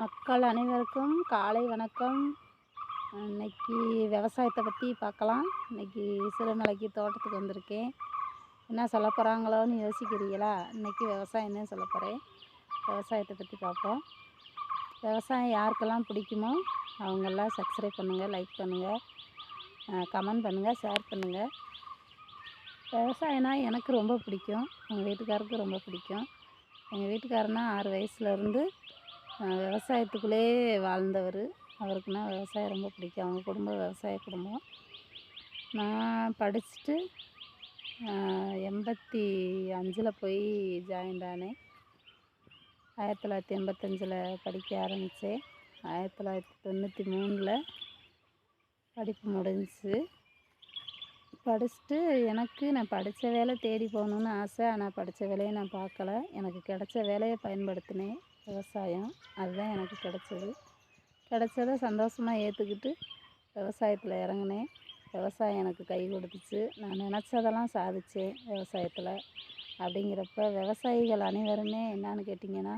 மக்கள் அனைவருக்கும் காலை வணக்கம். இன்னைக்கு விவசாயத்தை பற்றி பார்க்கலாம். இன்னைக்கு சிறுமலைக்கு தோட்டத்துக்கு வந்திருக்கேன். என்ன சொல்ல போகிறாங்களோன்னு யோசிக்கிறீங்களா? இன்னைக்கு விவசாயம் தான் சொல்ல போகிறேன் விவசாயத்தை பற்றி பார்ப்போம். விவசாயம் யாருக்கெல்லாம் பிடிக்குமோ அவங்கெல்லாம் சப்ஸ்கிரைப் பண்ணுங்கள் லைக் பண்ணுங்கள் கமெண்ட் பண்ணுங்கள் ஷேர் பண்ணுங்கள் விவசாயம்னா எனக்கு ரொம்ப பிடிக்கும். எங்கள் வீட்டுக்காருக்கு ரொம்ப பிடிக்கும். எங்கள் வீட்டுக்காரனா ஆறு வயசுலேருந்து விவசாயத்துக்குள்ளே வாழ்ந்தவர். அவருக்குன்னா விவசாயம் ரொம்ப பிடிக்கும். அவங்க குடும்பம் விவசாய குடும்பம். நான் படிச்சுட்டு எண்பத்தி அஞ்சில் போய் ஜாயின் ஆனேன். ஆயிரத்தி தொள்ளாயிரத்தி எண்பத்தஞ்சில் படிக்க ஆரம்பித்தேன். ஆயிரத்தி தொள்ளாயிரத்தி தொண்ணூற்றி மூணில் படிப்பு முடிஞ்சிச்சு. படிச்சுட்டு எனக்கு நான் படித்த வேலை தேடி போகணுன்னு ஆசை. ஆனால் படித்த வேலையை நான் பார்க்கல. எனக்கு கிடைச்ச வேலையை பயன்படுத்தினேன். விவசாயம். அதுதான் எனக்கு கிடச்சது. கிடச்சத சந்தோஷமாக ஏற்றுக்கிட்டு விவசாயத்தில் இறங்குனேன். விவசாயம் எனக்கு கை கொடுத்துச்சு. நான் நினச்சதெல்லாம் சாதித்தேன் விவசாயத்தில். அப்படிங்கிறப்ப விவசாயிகள் அனைவருமே என்னான்னு கேட்டிங்கன்னா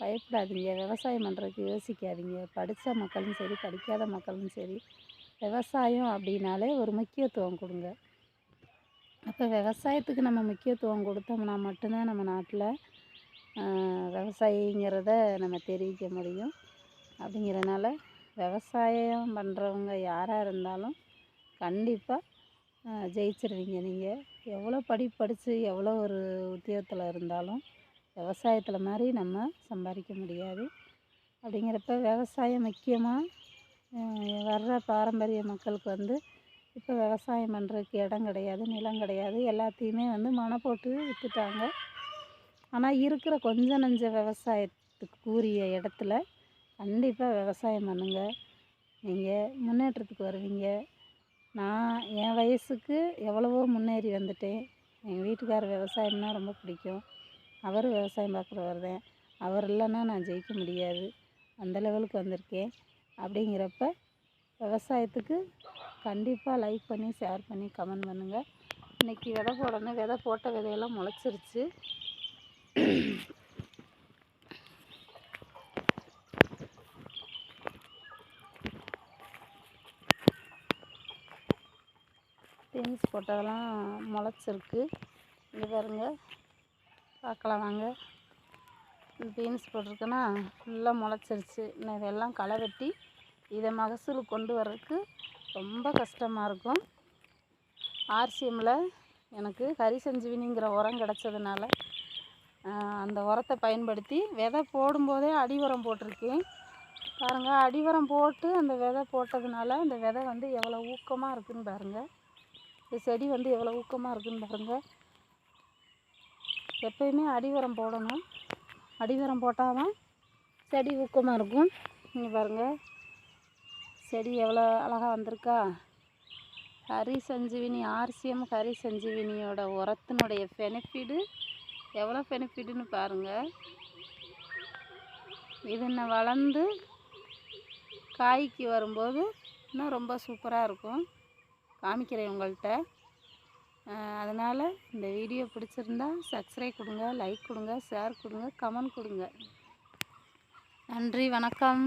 பயப்படாதீங்க. விவசாயம் பண்ணுறதுக்கு யோசிக்காதீங்க. படித்த மக்களும் சரி படிக்காத மக்களும் சரி விவசாயம் அப்படின்னாலே ஒரு முக்கியத்துவம் கொடுங்க. அப்போ விவசாயத்துக்கு நம்ம முக்கியத்துவம் கொடுத்தோம்னா மட்டும்தான் நம்ம நாட்டில் விவசாயிங்கிறத நம்ம தெரிவிக்க முடியும். அப்படிங்கிறனால விவசாயம் பண்ணுறவங்க யாராக இருந்தாலும் கண்டிப்பாக ஜெயிச்சிருவீங்க நீங்கள் எவ்வளோ படிப்பு படித்து எவ்வளோ ஒரு உத்தியோகத்தில் இருந்தாலும் விவசாயத்தில் மாதிரி நம்ம சம்பாதிக்க முடியாது. அப்படிங்கிறப்ப விவசாயம் முக்கியமாக வர்ற பாரம்பரிய மக்களுக்கு வந்து இப்போ விவசாயம் பண்ணுறதுக்கு இடம் கிடையாது நிலம் கிடையாது எல்லாத்தையுமே வந்து மனை போட்டு விற்றுட்டாங்க ஆனால் இருக்கிற கொஞ்ச நஞ்ச விவசாயத்துக்கு கூறிய இடத்துல கண்டிப்பாக விவசாயம் பண்ணுங்கள் நீங்கள் முன்னேற்றத்துக்கு வருவீங்க. நான் என் வயசுக்கு எவ்வளவோ முன்னேறி வந்துட்டேன். எங்கள் வீட்டுக்காரர் விவசாயம்னா ரொம்ப பிடிக்கும். அவர் விவசாயம் பார்க்குறவர் தான். அவர் இல்லைன்னா நான் ஜெயிக்க முடியாது. அந்த லெவலுக்கு வந்திருக்கேன். அப்படிங்கிறப்ப விவசாயத்துக்கு கண்டிப்பாக லைக் பண்ணி ஷேர் பண்ணி கமெண்ட் பண்ணுங்கள் இன்றைக்கி விதை போடணும். விதை போட்ட விதையெல்லாம் முளைச்சிருச்சு. பீன்ஸ் போட்டதெல்லாம் முளைச்சிருக்கு. இங்கே பாருங்க. பார்க்கலாம் வாங்க. பீன்ஸ் போட்டிருக்குன்னா ஃபுல்லாக முளைச்சிருச்சு. நான் இதெல்லாம் களை வெட்டி இதை மகசூல் கொண்டு வர்றதுக்கு ரொம்ப கஷ்டமாக இருக்கும். ஆர்சிஎம்மில் எனக்கு ஹரி சஞ்சீவினிங்கிற உரம் கிடச்சதுனால அந்த உரத்தை பயன்படுத்தி விதை போடும்போதே அடி உரம் போட்டிருக்கேன் பாருங்கள் அடி உரம் போட்டு அந்த விதை போட்டதுனால அந்த விதை வந்து எவ்வளோ ஊக்கமாக இருக்குதுன்னு பாருங்கள் இந்த செடி வந்து எவ்வளோ ஊக்கமாக இருக்குதுன்னு பாருங்கள் எப்பயுமே அடி உரம் போடணும். அடி உரம் போட்டால் தான் செடி ஊக்கமாக இருக்கும். நீங்கள் பாருங்கள் செடி எவ்வளோ அழகாக வந்திருக்கா. ஹரி சஞ்சீவினி ஆர்சிஎம் ஹரி சஞ்சீவினியோட உரத்தினுடைய பெனிஃபிட்டு எவ்வளோ பெனிஃபிட்டுன்னு பாருங்கள் இது இன்னும் வளர்ந்து காய்க்கு வரும்போது இன்னும் ரொம்ப சூப்பராக இருக்கும். காமிக்கிறேன் உங்கள்கிட்ட. அதனால் இந்த வீடியோ பிடிச்சிருந்தா சப்ஸ்கிரைப் கொடுங்க லைக் கொடுங்க ஷேர் கொடுங்க கமெண்ட் கொடுங்க. நன்றி வணக்கம்.